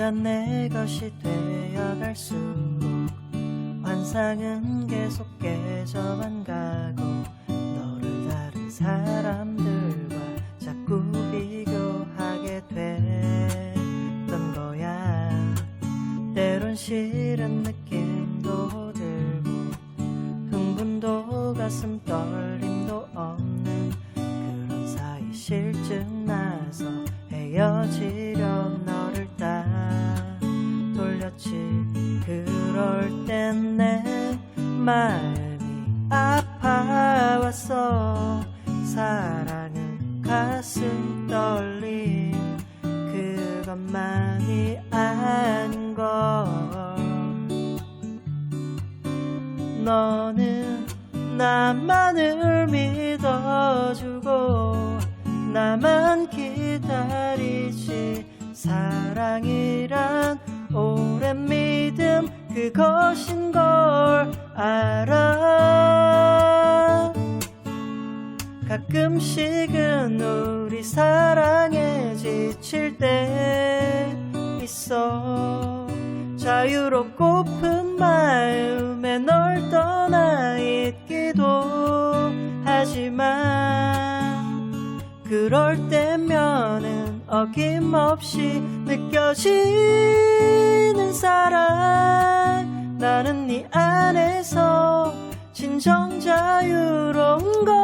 네가 내 것이 되어갈수록 환상은 계속 깨져만 가고 너를 다른 사람들과 자꾸 비교하게 됐던 거야. 때론 싫은 느낌도 들고 흥분도 가슴 떨림도 없는 그런 사이 실증 나서 헤어지려 그럴 땐 내 마음이 아파왔어 사랑은 가슴 떨림. 그것만이 아닌 걸. 너는 나만을 믿어주고 나만 기다리지. 사랑이란 그것인 걸 알아. 가끔씩은 우리 사랑에 지칠 때 있어. 자유롭 고픈 마음에 널 떠나 있기도 하지만 그럴 때면은 어김없이 느껴지는 사랑 나는 네 안에서 진정 자유로운 걸